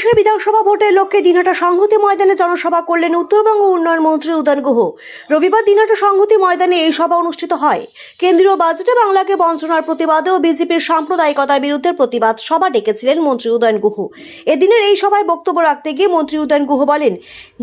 দেশের বিধানসভা ভোটের লক্ষ্যে দিনহাটা সংহতি ময়দানে জনসভা করলেন উত্তরবঙ্গ উন্নয়ন মন্ত্রী উদয়ন গুহ। রবিবার দিনহাটা সংহতি ময়দানে এই সভা অনুষ্ঠিত হয়। কেন্দ্রীয় বাজেটে বাংলাকে বঞ্চনার প্রতিবাদে ও বিজেপির সাম্প্রদায়িকতার বিরুদ্ধে প্রতিবাদ সভা ডেকেছিলেন মন্ত্রী উদয়ন গুহ। এদিনের এই সভায় বক্তব্য রাখতে গিয়ে মন্ত্রী উদয়ন গুহ বলেন,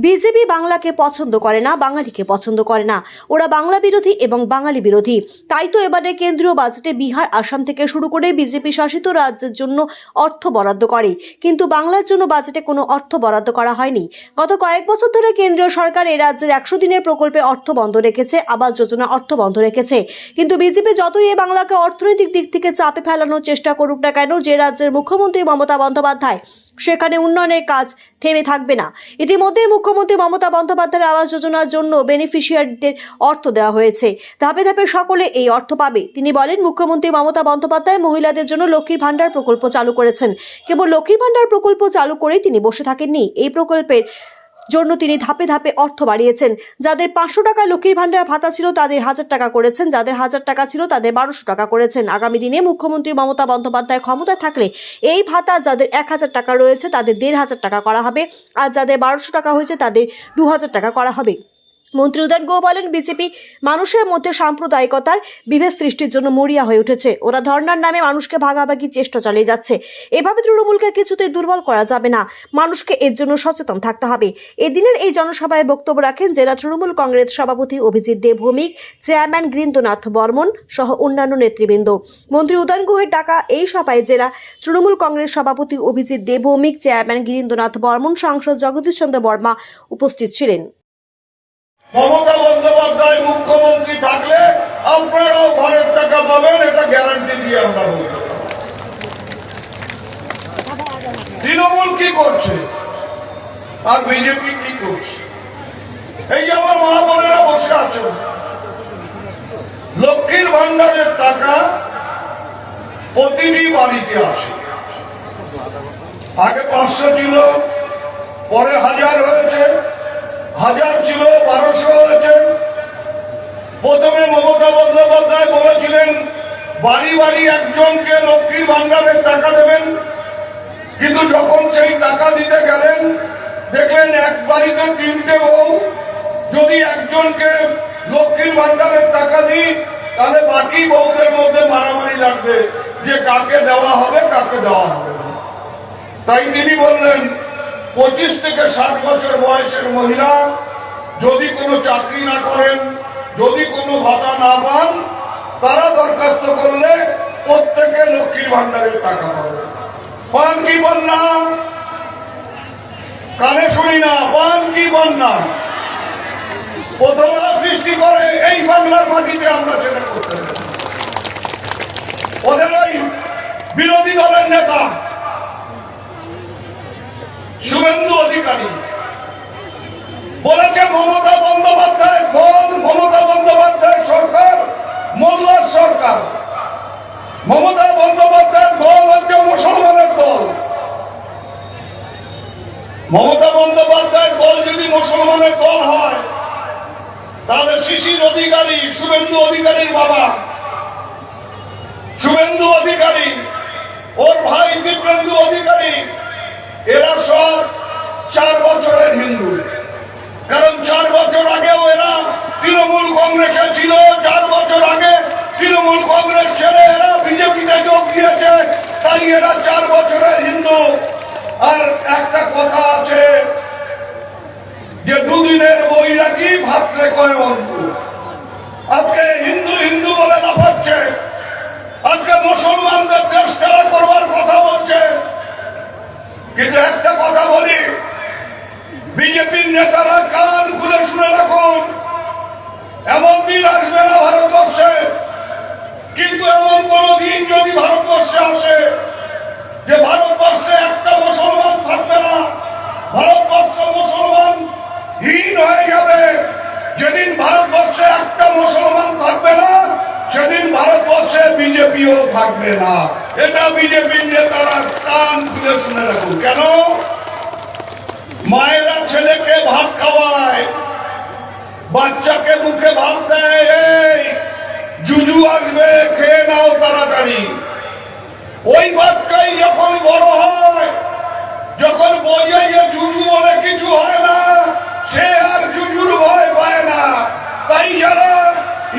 বিজেপি বাংলাকে পছন্দ করে না, বাঙালিকে পছন্দ করে না। ওরা বাংলা বিরোধী এবং বাঙালি বিরোধী। তাই তো এবারে কেন্দ্রীয় বাজেটে বিহার, আসাম থেকে শুরু করে বিজেপি শাসিত রাজ্যের জন্য অর্থ বরাদ্দ করে। কিন্তু বাংলার জন্য বাজেটে কোনো অর্থ বরাদ্দ করা হয়নি। গত কয়েক বছর ধরে কেন্দ্রীয় সরকার এই রাজ্যের একশো দিনের প্রকল্পে অর্থ বন্ধ রেখেছে, আবাস যোজনা অর্থ বন্ধ রেখেছে। কিন্তু বিজেপি যতই এ বাংলাকে অর্থনৈতিক দিক থেকে চাপে ফেলানোর চেষ্টা করুক না কেন, যে রাজ্যের মুখ্যমন্ত্রী মমতা বন্দ্যোপাধ্যায় সেখানে উন্নয়নের কাজ থেমে থাকবে না। ইতিমধ্যে মুখ্যমন্ত্রী মমতা বন্দ্যোপাধ্যায়ের আবাস যোজনার জন্য বেনিফিশিয়ারিদের অর্থ দেওয়া হয়েছে। ধাপে ধাপে সকলে এই অর্থ পাবে। তিনি বলেন, মুখ্যমন্ত্রী মমতা বন্দ্যোপাধ্যায় মহিলাদের জন্য লক্ষ্মীর ভাণ্ডার প্রকল্প চালু করেছেন। কেবল লক্ষ্মীর ভাণ্ডার প্রকল্প চালু করেই তিনি বসে থাকেননি। এই প্রকল্পের জন্য তিনি ধাপে ধাপে অর্থ বাড়িয়েছেন। যাদের পাঁচশো টাকা লক্ষ্মীর ভাণ্ডার ভাতা ছিল, তাদের হাজার টাকা করেছেন। যাদের হাজার টাকা ছিল, তাদের বারোশো টাকা করেছেন। আগামী দিনে মুখ্যমন্ত্রী মমতা বন্দ্যোপাধ্যায় ক্ষমতা থাকলে এই ভাতা যাদের এক হাজার টাকা রয়েছে, তাদের দেড় হাজার টাকা করা হবে। আর যাদের বারোশো টাকা হয়েছে, তাদের দু হাজার টাকা করা হবে। মন্ত্রী উদয়ন গুহ বলেন, বিজেপি মানুষের মধ্যে সাম্প্রদায়িকতার বিভেদ সৃষ্টির জন্য মরিয়া হয়ে উঠেছে। ওরা ধর্নার নামে মানুষকে ভাগাভাগি চেষ্টা চালিয়ে যাচ্ছে। এভাবে তৃণমূলকে কিছুতেই দুর্বল করা যাবে না। মানুষকে এর জন্য সচেতন থাকতে হবে। এদিনের এই জনসভায় বক্তব্য রাখেন জেলা তৃণমূল কংগ্রেস সভাপতি অভিজিৎ দেব ভৌমিক চেয়ারম্যান গৃন্দনাথ বর্মন সহ অন্যান্য নেতৃবৃন্দ। মন্ত্রী উদয়ন গুহের ডাকা এই সভায় জেলা তৃণমূল কংগ্রেস সভাপতি অভিজিৎ দেব ভৌমিক চেয়ারম্যান গিরীন্দ্রনাথ বর্মন, সাংসদ জগদীশ চন্দ্র বর্মা উপস্থিত ছিলেন। মমতা বন্দ্যোপাধ্যায় মুখ্যমন্ত্রী থাকলে আপনারাও ঘরের টাকা পাবেন, এটা গ্যারান্টি দিয়ে আমরা বলতে। তৃণমূল কি করছে? আর বিজেপি কি করছে? এই যে আমার মা বোনেরা বসে আছে। লক্ষ্মীর ভান্ডারের টাকা প্রতিটি বাড়িতে আসে আগে পাঁচশো ছিল, পরে হাজার হয়েছে। হাজার ছিল, বারোশো হয়েছে। প্রথমে মমতা বন্দ্যোপাধ্যায় বলেছিলেন, বাড়ি বাড়ি একজনকে লক্ষ্মীর ভান্ডারের টাকা দেবেন। কিন্তু যখন সেই টাকা দিতে গেলেন, দেখলেন এক বাড়িতে তিনটে বউ। যদি একজনকে লক্ষ্মীর ভান্ডারের টাকা দিই, তাহলে বাকি বউদের মধ্যে মারামারি লাগবে। যে কাকে দেওয়া হবে, কাকে দেওয়া হবে তাই তিনি বললেন পঁচিশ থেকে ষাট বছর বয়সের মহিলা যদি কোনো চাকরি না করেন, যদি কোনো ভাতা না পান, তারা দরখাস্ত করলে প্রত্যেকে লক্ষ্মীর ভান্ডারের টাকা পাবে। পান কি বন্যা কানে শুনি না, পান কি বন্যা প্রথমে সৃষ্টি করে, এই বাংলার মাটিতে আমরা সেটা করতে ওদের ওই বিরোধী দলের নেতা শুভেন্দু অধিকারী বলেছে মমতা বন্দ্যোপাধ্যায় দল মমতা বন্দ্যোপাধ্যায় সরকার মোল্লার সরকার। মমতা বন্দ্যোপাধ্যায়ের দল হচ্ছে মুসলমানের দল। মমতা বন্দ্যোপাধ্যায়ের দল যদি মুসলমানের দল হয়, তাহলে শিশির অধিকারী, শুভেন্দু অধিকারীর বাবা শুভেন্দু অধিকারী ওর ভাই দিব্যেন্দু অধিকারী এরা সব চার বছরের হিন্দু কারণ চার বছর আগেও এরা তৃণমূল কংগ্রেসে ছিল চার বছর আগে তৃণমূল কংগ্রেস ছেড়ে এরা বিজেপিতে যোগ দিয়েছে তাই এরা চার বছরের হিন্দু আর একটা কথা আছে যে দুদিনের বই ভাত্রে কয় অন্ত আজকে হিন্দু হিন্দু বলে লাফাচ্ছে আজকে মুসলমানদের দেশ খেলা করবার কথা বলছে। কিন্তু একটা কথা বলি, বিজেপির নেতারা কান খুলে শুনে রাখুন। এমন দিন আসবে না ভারতবর্ষে। কিন্তু এমন কোন দিন যদি ভারতবর্ষে আসে, যে ভারতবর্ষে একটা মুসলমান থাকবে না, ভারতবর্ষ মুসলমান হীন হয়ে যাবে। সেদিন ভারতবর্ষে একটা মুসলমান থাকবে না, সেদিন ভারতবর্ষে বিজেপিও থাকবে না। এটা বিজেপির নেতারা কান খুলে শুনে রাখুন কেন? মায়েরা ছেলেকে ভাত খাওয়ায়, বাচ্চাকে মুখে ভাত দেয়, এই জুজু আসবে, খেয়ে নাও তাড়াতাড়ি। ওই বাচ্চাই যখন বড় হয়, যখন বোঝে যে জুজু বলে কিছু হয় না, সে আর তাই যারা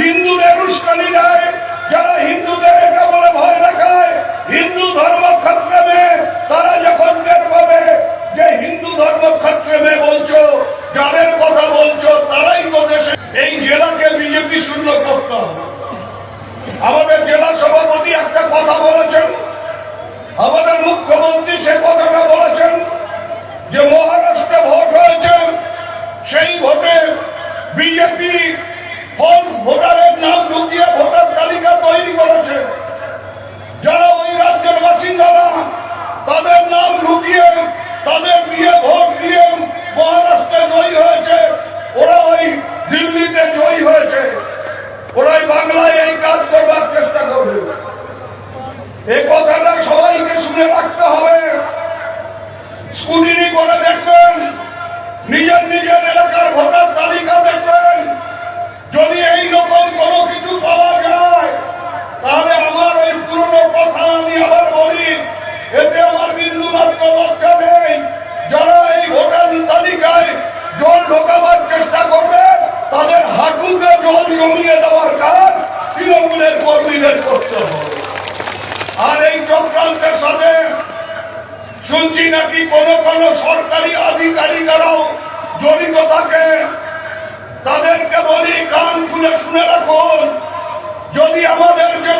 হিন্দুদের উস্কানি দেয়, যারা হিন্দুদের এটা ভয় দেখায়, হিন্দু ধর্ম ক্ষত্রে তারা যখন টের পাবে যে হিন্দু ধর্ম ক্ষত্রে বলছো, যাদের কথা বলছো, তারাই তো দেশে, এই জেলাকে বিজেপি শূন্য করতে। আমাদের জেলা সভাপতি একটা কথা বলেছেন, আমাদের মুখ্যমন্ত্রী সে কথাটা বলেছেন, যে মহারাষ্ট্রে ভোট হয়েছে, সেই ভোটে বিজেপি ফলস ভোটারের নাম ঢুকিয়ে ভোটার তালিকা তৈরি করেছে। যারা ওই রাজ্যের বাসিন্দারা, তাদের নাম ঢুকিয়ে তাদের দিয়ে ভোট দিয়ে মহারাষ্ট্রে জয়ী হয়েছে। ওরা ওই দিল্লিতে জয়ী হয়েছে। ওরাই বাংলায় এই কাজ করবার চেষ্টা করবে। এই কথাটা সবাইকে শুনে রাখতে হবে। স্কুটিনি করে দেখবেন নিজের নিজের এলাকার ভোটার তালিকা দেখবেন যদি এই রকম কোনো কিছু পাওয়া যায় তাহলে আমার ওই পুরনো কথা আমি আবার বলি এতে আমার বিন্দু মাত্র লক্ষ্য নেই যারা এই ভোটার তালিকায় জল ঢোকাবার চেষ্টা করবে, তাদের হাঁটুতে জল জমিয়ে দেওয়ার কাজ তৃণমূলের কর্মীদের করতে হবে। আর এই চক্রান্তের সাথে শুনছি নাকি কোন কোন সরকারি আধিকারিকরাও জড়িত থাকে। তাদেরকে বলি, কান খুলে শুনে রাখুন। যদি আমাদের যে